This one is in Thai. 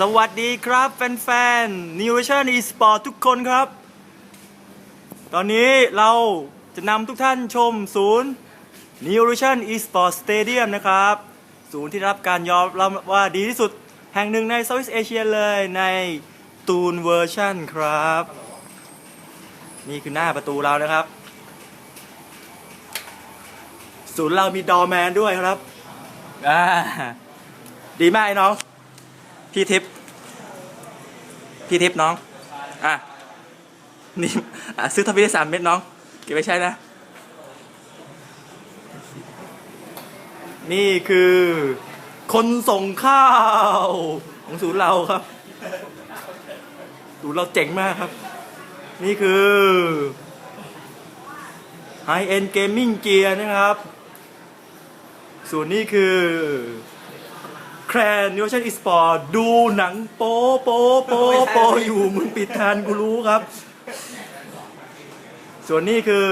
สวัสดีครับแฟนๆ New Vision Esport ทุกคนครับ ตอนนี้เราจะนำทุกท่านชมศูนย์ New Vision Esport Stadium นะครับ ศูนย์ที่รับการยอมรับว่าดีที่สุดแห่งหนึ่งใน Southeast Asia เลยในตูนเวอร์ชันครับ นี่คือหน้าประตูเรานะครับ ศูนย์เรามีดอแมนด้วยครับ อ่า ดีมากไอ้น้อง พี่ทิพย์พี่ทิพย์น้อง อะ นี่อะซื้อทอปปี้ได้สามเม็ดน้อง เก็บไว้ใช้นะ นี่คือ คนส่งข้าว ของศูนย์เราครับ ศูนย์เราเจ๋งมากครับ นี่คือ High End Gaming Gear นะครับ ส่วนนี้คือ แครนนิวชั่นอีสปอร์ตดูหนังโป๊โป๊โป๊โป๊อยู่มึงปิดทานกูรู้ครับ ส่วนนี้คือ